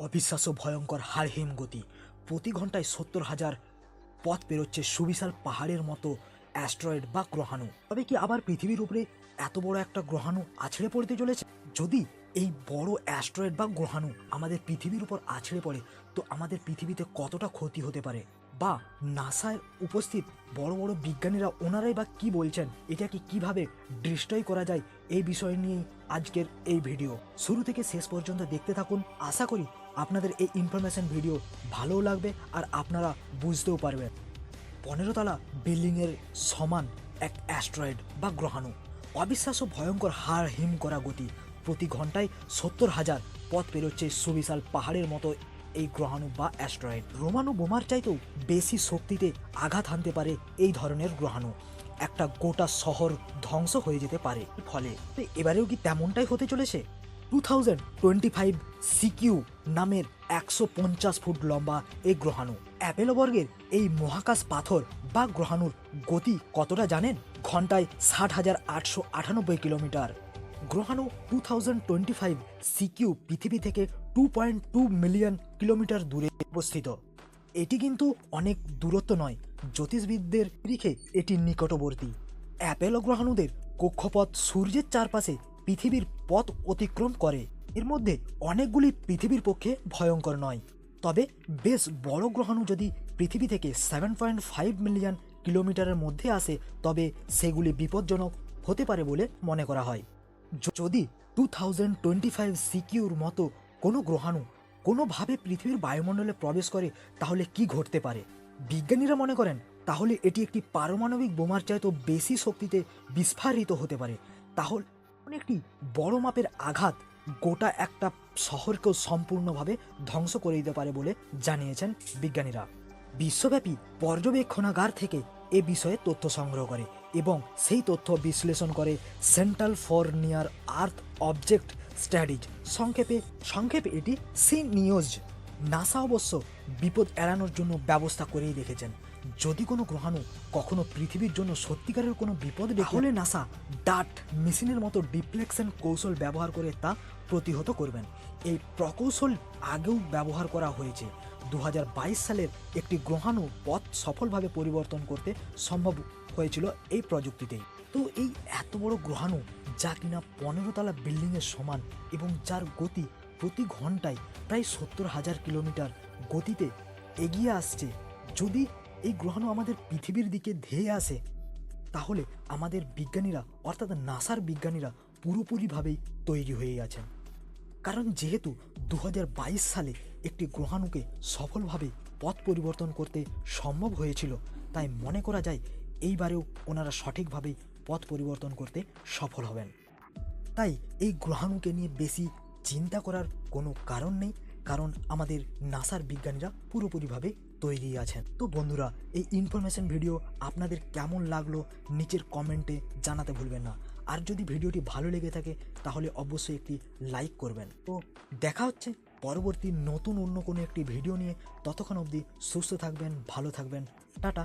অবিশ্বাস্য ভয়ঙ্কর হারহিম গতি। প্রতি ঘন্টায় সত্তর হাজার পথ পেরোচ্ছে সুবিশাল পাহাড়ের মতো অ্যাস্ট্রয়েড বা গ্রহাণু। তবে কি আবার পৃথিবীর উপরে এত বড় একটা গ্রহাণু আছড়ে পড়তে চলেছে? যদি এই বড় অ্যাস্ট্রয়েড বা গ্রহাণু আমাদের পৃথিবীর উপর আছড়ে পড়ে, তো আমাদের পৃথিবীতে কতটা ক্ষতি হতে পারে? বা নাসায় উপস্থিত বড় বড় বিজ্ঞানীরা ওনারাই বা কি বলছেন, এটাকে কীভাবে ডিস্ট্রয় করা যায়, এই বিষয় নিয়েই আজকের এই ভিডিও। শুরু থেকে শেষ পর্যন্ত দেখতে থাকুন। আশা করি আপনাদের এই ইনফরমেশন ভিডিও ভালোও লাগবে আর আপনারা বুঝতেও পারবেন। পনেরো তলা বিল্ডিংয়ের সমান এক অ্যাস্ট্রয়েড বা গ্রহাণু। অবিশ্বাস্য ভয়ঙ্কর হার হিম করা গতি। প্রতি ঘন্টায় সত্তর হাজার পথ পেরোচ্ছে সুবিশাল পাহাড়ের মতো এই গ্রহাণু বা অ্যাস্ট্রয়েড রোমাণু বোমার চাইতেও বেশি শক্তিতে আঘাত হানতে পারে এই ধরনের গ্রহাণু। একটা গোটা শহর ধ্বংস হয়ে যেতে পারে ফলে। এবারেও কি তেমনটাই হতে চলেছে? Two thousand twenty five CQ নামের একশো পঞ্চাশ ফুট লম্বা এই গ্রহাণু। অ্যাপেলো বর্গের এই মহাকাশ পাথর বা গ্রহাণুর গতি কতটা জানেন? ঘন্টায় ষাট হাজার আটশো আটানব্বই kilometre. গ্রহাণু two thousand twenty five CQ পৃথিবী থেকে two point two million kilometre দূরে অবস্থিত। এটি কিন্তু অনেক দূরত্ব নয়, জ্যোতিষবিদদের নিরিখে এটি নিকটবর্তী। অ্যাপেলো গ্রহাণুদের কক্ষপথ সূর্যের চারপাশে পৃথিবীর পথ অতিক্রম করে। এর মধ্যে অনেকগুলি পৃথিবীর পক্ষে ভয়ঙ্কর নয়। তবে বেশ বড় গ্রহাণু যদি পৃথিবী থেকে সেভেন পয়েন্ট ফাইভ মিলিয়ন কিলোমিটারের মধ্যে আসে, তবে সেগুলি বিপজ্জনক হতে পারে বলে মনে করা হয়। যদি টু থাউজেন্ড টোয়েন্টি ফাইভ সিকিউর মতো কোনো গ্রহাণু কোনোভাবে পৃথিবীর বায়ুমণ্ডলে প্রবেশ করে, তাহলে কি ঘটতে পারে? বিজ্ঞানীরা মনে করেন, তাহলে এটি একটি পারমাণবিক বোমার চাইতেও বেশি শক্তিতে বিস্ফারিত হতে পারে। তাহলে একটি বড় মাপের আঘাত গোটা একটা শহরকেও সম্পূর্ণভাবে ধ্বংস করে দিতে পারে বলে জানিয়েছেন বিজ্ঞানীরা। বিশ্বব্যাপী পর্যবেক্ষণাগার থেকে এ বিষয়ে তথ্য সংগ্রহ করে। এবং সেই তথ্য বিশ্লেষণ করে centre for near earth object studies সংক্ষেপে সংক্ষেপে এটি সি নিউজ। নাসা অবশ্য বিপদ এড়ানোর জন্য ব্যবস্থা করেই রেখেছেন। যদি কোনো গ্রহাণু কখনো পৃথিবীর জন্য সত্যিকারের কোনো বিপদ হলে নাসা ডাট মেশিনের মতো ডিপ্লেকশন কৌশল ব্যবহার করে তা প্রতিহত করবেন। এই প্রকৌশল আগেও ব্যবহার করা হয়েছে। দু হাজার বাইশ সালের একটি গ্রহাণু পথ সফলভাবে পরিবর্তন করতে সম্ভব হয়েছিল এই প্রযুক্তিতেই তো এই এত বড় গ্রহাণু যা কিনা পনেরো তলা বিল্ডিংয়ের সমান এবং যার গতি প্রতি ঘন্টায় প্রায় সত্তর হাজার কিলোমিটার গতিতে এগিয়ে আসছে, যদি এই গ্রহাণু আমাদের পৃথিবীর দিকে ধেয়ে আসে, তাহলে আমাদের বিজ্ঞানীরা, অর্থাৎ নাসার বিজ্ঞানীরা পুরোপুরিভাবেই তৈরি হয়ে আছেন। কারণ যেহেতু দু হাজার বাইশ সালে একটি গ্রহাণুকে সফলভাবে পথ পরিবর্তন করতে সম্ভব হয়েছিল। তাই মনে করা যায়, এইবারেও ওনারা সঠিকভাবে পথ পরিবর্তন করতে সফল হবেন। তাই এই গ্রহাণুকে নিয়ে বেশি চিন্তা করার কোনো কারণ নেই, কারণ আমাদের নাসার বিজ্ঞানীরা পুরোপুরিভাবে তৈরি আছেন। তো বন্ধুরা, এই ইনফরমেশন ভিডিও আপনাদের কেমন লাগল নিচের কমেন্টে জানাতে ভুলবেন না। আর যদি ভিডিওটি ভালো লেগে থাকে, তাহলে অবশ্যই একটি লাইক করবেন। তো দেখা হচ্ছে পরবর্তী নতুন অন্য কোনো একটি ভিডিও নিয়ে ততক্ষণ অবধি সুস্থ থাকবেন ভালো থাকবেন টাটা।